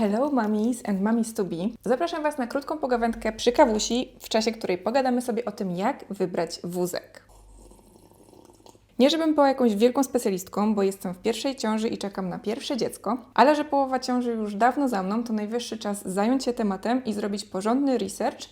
Hello mummies and mummies to be. Zapraszam Was na krótką pogawędkę przy kawusi, w czasie której pogadamy sobie o tym, jak wybrać wózek. Nie, żebym była jakąś wielką specjalistką, bo jestem w pierwszej ciąży i czekam na pierwsze dziecko, ale że połowa ciąży już dawno za mną, to najwyższy czas zająć się tematem i zrobić porządny research,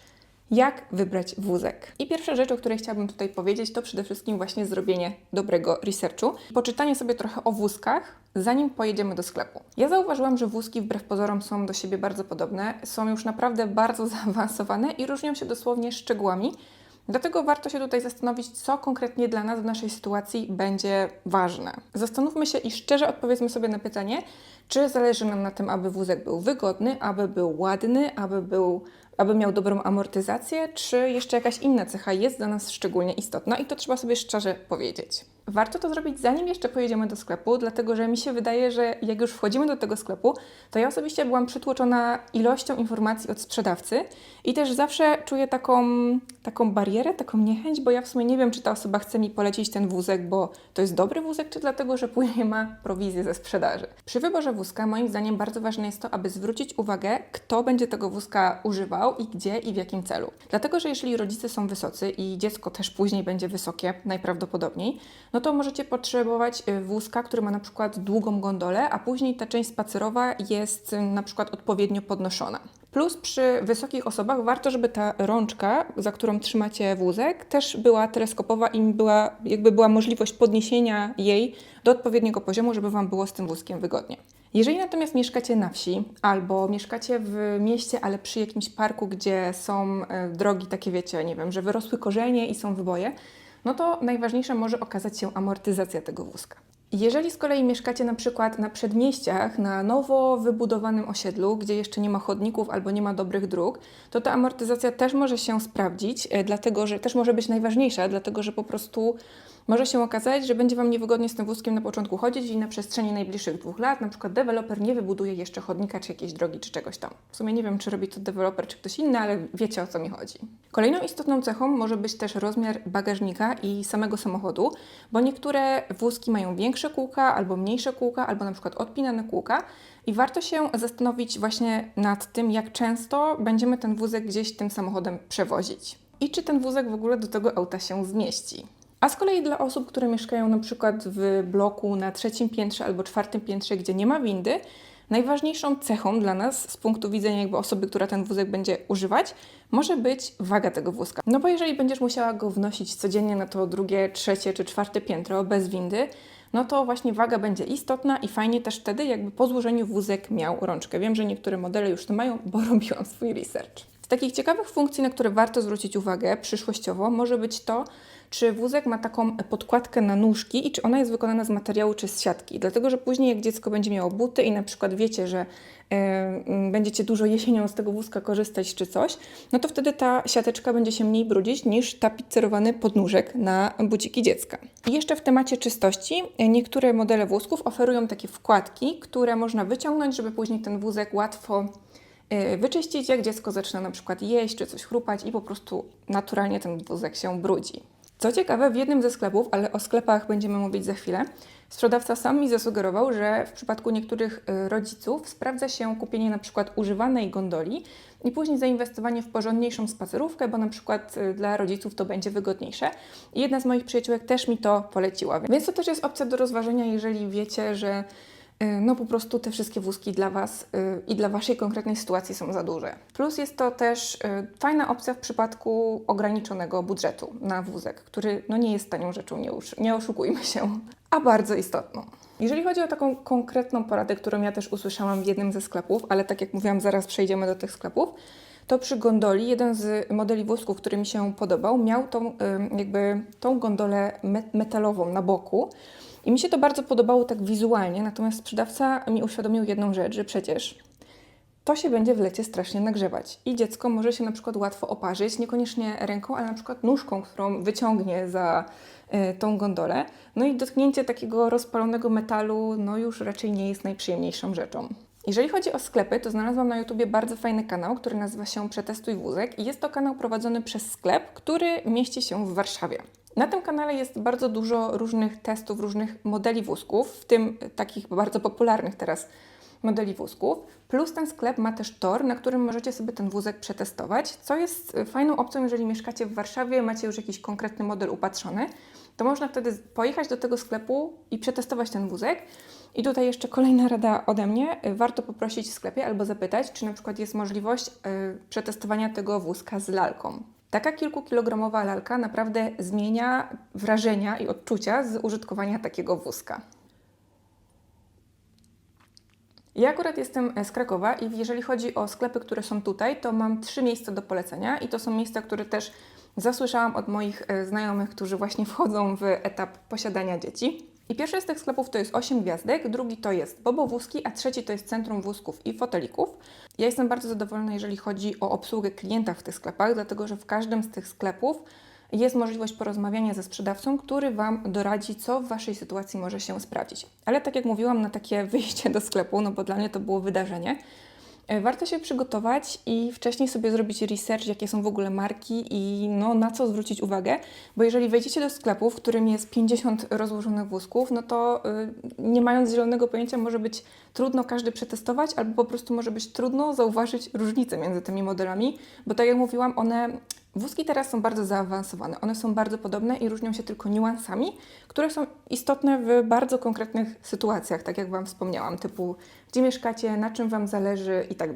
jak wybrać wózek. I pierwsza rzecz, o której chciałabym tutaj powiedzieć, to przede wszystkim właśnie zrobienie dobrego researchu. Poczytanie sobie trochę o wózkach, zanim pojedziemy do sklepu. Ja zauważyłam, że wózki wbrew pozorom są do siebie bardzo podobne, są już naprawdę bardzo zaawansowane i różnią się dosłownie szczegółami. Dlatego warto się tutaj zastanowić, co konkretnie dla nas w naszej sytuacji będzie ważne. Zastanówmy się i szczerze odpowiedzmy sobie na pytanie, czy zależy nam na tym, aby wózek był wygodny, aby był ładny, aby, był, aby miał dobrą amortyzację, czy jeszcze jakaś inna cecha jest dla nas szczególnie istotna i to trzeba sobie szczerze powiedzieć. Warto to zrobić zanim jeszcze pojedziemy do sklepu, dlatego że mi się wydaje, że jak już wchodzimy do tego sklepu, to ja osobiście byłam przytłoczona ilością informacji od sprzedawcy i też zawsze czuję taką, taką barierę, taką niechęć, bo ja w sumie nie wiem, czy ta osoba chce mi polecić ten wózek, bo to jest dobry wózek, czy dlatego, że później ma prowizję ze sprzedaży. Przy wyborze wózka moim zdaniem bardzo ważne jest to, aby zwrócić uwagę, kto będzie tego wózka używał i gdzie i w jakim celu. Dlatego, że jeżeli rodzice są wysocy i dziecko też później będzie wysokie, najprawdopodobniej, no to możecie potrzebować y, wózka, który ma na przykład długą gondolę, a później ta część spacerowa jest y, na przykład odpowiednio podnoszona. Plus przy wysokich osobach warto, żeby ta rączka, za którą trzymacie wózek, też była teleskopowa i była, jakby była możliwość podniesienia jej do odpowiedniego poziomu, żeby Wam było z tym wózkiem wygodnie. Jeżeli natomiast mieszkacie na wsi albo mieszkacie w mieście, ale przy jakimś parku, gdzie są e, drogi takie, wiecie, nie wiem, że wyrosły korzenie i są wyboje, no to najważniejsza może okazać się amortyzacja tego wózka. Jeżeli z kolei mieszkacie na przykład na przedmieściach, na nowo wybudowanym osiedlu, gdzie jeszcze nie ma chodników albo nie ma dobrych dróg, to ta amortyzacja też może się sprawdzić, e, dlatego że też może być najważniejsza, dlatego że po prostu może się okazać, że będzie Wam niewygodnie z tym wózkiem na początku chodzić i na przestrzeni najbliższych dwóch lat na przykład deweloper nie wybuduje jeszcze chodnika, czy jakiejś drogi, czy czegoś tam. W sumie nie wiem, czy robi to deweloper, czy ktoś inny, ale wiecie o co mi chodzi. Kolejną istotną cechą może być też rozmiar bagażnika i samego samochodu, bo niektóre wózki mają większe kółka, albo mniejsze kółka, albo na przykład odpinane kółka, i warto się zastanowić właśnie nad tym, jak często będziemy ten wózek gdzieś tym samochodem przewozić. I czy ten wózek w ogóle do tego auta się zmieści. A z kolei dla osób, które mieszkają na przykład w bloku na trzecim piętrze albo czwartym piętrze, gdzie nie ma windy, najważniejszą cechą dla nas z punktu widzenia jakby osoby, która ten wózek będzie używać, może być waga tego wózka. No bo jeżeli będziesz musiała go wnosić codziennie na to drugie, trzecie czy czwarte piętro bez windy, no to właśnie waga będzie istotna i fajnie też wtedy, jakby po złożeniu wózek miał rączkę. Wiem, że niektóre modele już to mają, bo robiłam swój research. Z takich ciekawych funkcji, na które warto zwrócić uwagę przyszłościowo, może być to, czy wózek ma taką podkładkę na nóżki i czy ona jest wykonana z materiału czy z siatki. Dlatego, że później jak dziecko będzie miało buty i na przykład wiecie, że yy, będziecie dużo jesienią z tego wózka korzystać czy coś, no to wtedy ta siateczka będzie się mniej brudzić niż tapicerowany podnóżek na buciki dziecka. I jeszcze w temacie czystości niektóre modele wózków oferują takie wkładki, które można wyciągnąć, żeby później ten wózek łatwo wyczyścić, jak dziecko zaczyna na przykład jeść czy coś chrupać i po prostu naturalnie ten wózek się brudzi. Co ciekawe, w jednym ze sklepów, ale o sklepach będziemy mówić za chwilę, sprzedawca sam mi zasugerował, że w przypadku niektórych rodziców sprawdza się kupienie na przykład używanej gondoli i później zainwestowanie w porządniejszą spacerówkę, bo na przykład dla rodziców to będzie wygodniejsze. I jedna z moich przyjaciółek też mi to poleciła. Więc to też jest opcja do rozważenia, jeżeli wiecie, że no po prostu te wszystkie wózki dla Was i dla Waszej konkretnej sytuacji są za duże. Plus jest to też fajna opcja w przypadku ograniczonego budżetu na wózek, który no nie jest tanią rzeczą, nie, nie oszukujmy się, a bardzo istotną. Jeżeli chodzi o taką konkretną poradę, którą ja też usłyszałam w jednym ze sklepów, ale tak jak mówiłam, zaraz przejdziemy do tych sklepów, to przy gondoli jeden z modeli wózków, który mi się podobał, miał tą, jakby tą gondolę metalową na boku. I mi się to bardzo podobało tak wizualnie, natomiast sprzedawca mi uświadomił jedną rzecz, że przecież to się będzie w lecie strasznie nagrzewać i dziecko może się na przykład łatwo oparzyć, niekoniecznie ręką, ale na przykład nóżką, którą wyciągnie za y, tą gondolę. No i dotknięcie takiego rozpalonego metalu no już raczej nie jest najprzyjemniejszą rzeczą. Jeżeli chodzi o sklepy, to znalazłam na YouTubie bardzo fajny kanał, który nazywa się Przetestuj Wózek i jest to kanał prowadzony przez sklep, który mieści się w Warszawie. Na tym kanale jest bardzo dużo różnych testów, różnych modeli wózków, w tym takich bardzo popularnych teraz modeli wózków. Plus ten sklep ma też tor, na którym możecie sobie ten wózek przetestować, co jest y, fajną opcją, jeżeli mieszkacie w Warszawie, macie już jakiś konkretny model upatrzony, to można wtedy pojechać do tego sklepu i przetestować ten wózek. I tutaj jeszcze kolejna rada ode mnie. Y, Warto poprosić w sklepie albo zapytać, czy na przykład jest możliwość y, przetestowania tego wózka z lalką. Taka kilkukilogramowa lalka naprawdę zmienia wrażenia i odczucia z użytkowania takiego wózka. Ja akurat jestem z Krakowa i jeżeli chodzi o sklepy, które są tutaj, to mam trzy miejsca do polecenia i to są miejsca, które też zasłyszałam od moich e, znajomych, którzy właśnie wchodzą w etap posiadania dzieci. I pierwszy z tych sklepów to jest 8 gwiazdek, drugi to jest Bobo Wózki, a trzeci to jest Centrum Wózków i Fotelików. Ja jestem bardzo zadowolona, jeżeli chodzi o obsługę klienta w tych sklepach, dlatego że w każdym z tych sklepów jest możliwość porozmawiania ze sprzedawcą, który Wam doradzi, co w Waszej sytuacji może się sprawdzić. Ale tak jak mówiłam, na takie wyjście do sklepu, no bo dla mnie to było wydarzenie, warto się przygotować i wcześniej sobie zrobić research, jakie są w ogóle marki i no, na co zwrócić uwagę, bo jeżeli wejdziecie do sklepu, w którym jest 50 rozłożonych wózków, no to y, nie mając zielonego pojęcia może być trudno każdy przetestować, albo po prostu może być trudno zauważyć różnice między tymi modelami, bo tak jak mówiłam, one Wózki teraz są bardzo zaawansowane. One są bardzo podobne i różnią się tylko niuansami, które są istotne w bardzo konkretnych sytuacjach, tak jak Wam wspomniałam, typu gdzie mieszkacie, na czym Wam zależy i tak.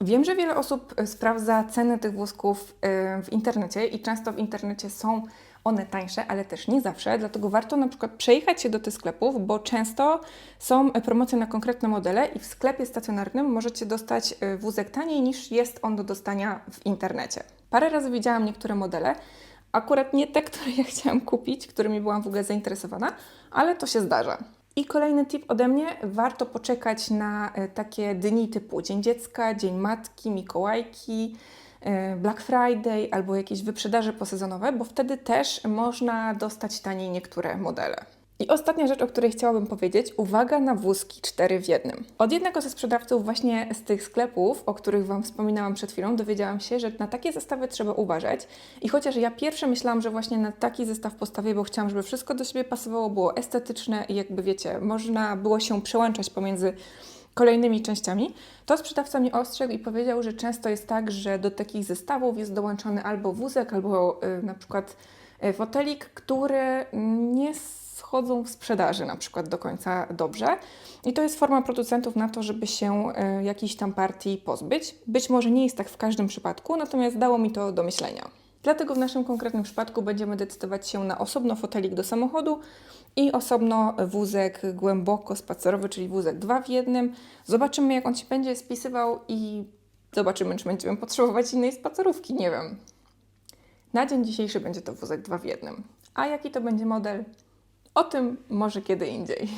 Wiem, że wiele osób e, sprawdza ceny tych wózków e, w internecie i często w internecie są one tańsze, ale też nie zawsze, dlatego warto na przykład przejechać się do tych sklepów, bo często są promocje na konkretne modele i w sklepie stacjonarnym możecie dostać e, wózek taniej niż jest on do dostania w internecie. Parę razy widziałam niektóre modele, akurat nie te, które ja chciałam kupić, którymi byłam w ogóle zainteresowana, ale to się zdarza. I kolejny tip ode mnie, warto poczekać na e, takie dni typu Dzień Dziecka, Dzień Matki, Mikołajki, e, Black Friday albo jakieś wyprzedaże posezonowe, bo wtedy też można dostać taniej niektóre modele. I ostatnia rzecz, o której chciałabym powiedzieć, uwaga na wózki 4 w jednym. Od jednego ze sprzedawców właśnie z tych sklepów, o których Wam wspominałam przed chwilą, dowiedziałam się, że na takie zestawy trzeba uważać. I chociaż ja pierwsze myślałam, że właśnie na taki zestaw postawię, bo chciałam, żeby wszystko do siebie pasowało, było estetyczne i jakby wiecie, można było się przełączać pomiędzy kolejnymi częściami, to sprzedawca mnie ostrzegł i powiedział, że często jest tak, że do takich zestawów jest dołączony albo wózek, albo y, na przykład y, fotelik, który nie schodzą w sprzedaży na przykład do końca dobrze. I to jest forma producentów na to, żeby się y, jakiejś tam partii pozbyć. Być może nie jest tak w każdym przypadku, natomiast dało mi to do myślenia. Dlatego w naszym konkretnym przypadku będziemy decydować się na osobno fotelik do samochodu i osobno wózek głęboko spacerowy, czyli wózek dwa w jednym. Zobaczymy, jak on się będzie spisywał i zobaczymy, czy będziemy potrzebować innej spacerówki. Nie wiem. Na dzień dzisiejszy będzie to wózek dwa w jednym. A jaki to będzie model? O tym może kiedy indziej.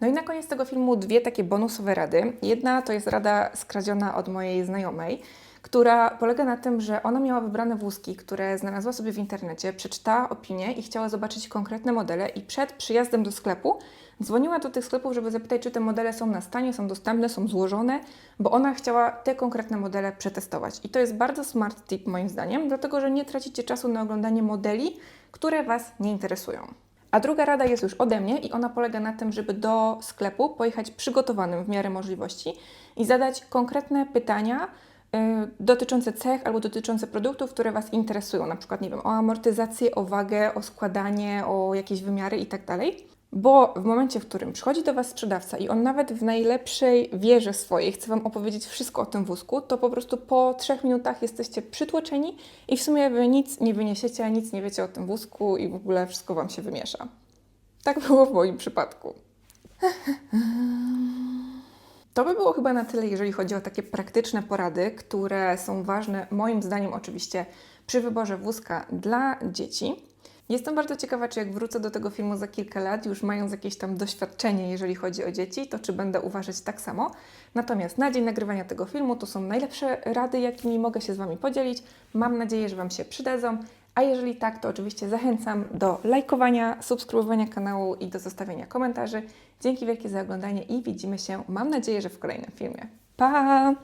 No i na koniec tego filmu dwie takie bonusowe rady. Jedna to jest rada skradziona od mojej znajomej, która polega na tym, że ona miała wybrane wózki, które znalazła sobie w internecie, przeczytała opinię i chciała zobaczyć konkretne modele i przed przyjazdem do sklepu dzwoniła do tych sklepów, żeby zapytać, czy te modele są na stanie, są dostępne, są złożone, bo ona chciała te konkretne modele przetestować. I to jest bardzo smart tip moim zdaniem, dlatego że nie tracicie czasu na oglądanie modeli, które Was nie interesują. A druga rada jest już ode mnie i ona polega na tym, żeby do sklepu pojechać przygotowanym w miarę możliwości i zadać konkretne pytania y, dotyczące cech albo dotyczące produktów, które Was interesują, na przykład, nie wiem, o amortyzację, o wagę, o składanie, o jakieś wymiary itd. Bo w momencie, w którym przychodzi do Was sprzedawca i on nawet w najlepszej wierze swojej chce Wam opowiedzieć wszystko o tym wózku, to po prostu po trzech minutach jesteście przytłoczeni i w sumie Wy nic nie wyniesiecie, nic nie wiecie o tym wózku i w ogóle wszystko Wam się wymiesza. Tak było w moim przypadku. To by było chyba na tyle, jeżeli chodzi o takie praktyczne porady, które są ważne, moim zdaniem, oczywiście, przy wyborze wózka dla dzieci. Jestem bardzo ciekawa, czy jak wrócę do tego filmu za kilka lat, już mając jakieś tam doświadczenie, jeżeli chodzi o dzieci, to czy będę uważać tak samo. Natomiast na dzień nagrywania tego filmu to są najlepsze rady, jakimi mogę się z Wami podzielić. Mam nadzieję, że Wam się przydadzą. A jeżeli tak, to oczywiście zachęcam do lajkowania, subskrybowania kanału i do zostawienia komentarzy. Dzięki wielkie za oglądanie i widzimy się, mam nadzieję, że w kolejnym filmie. Pa!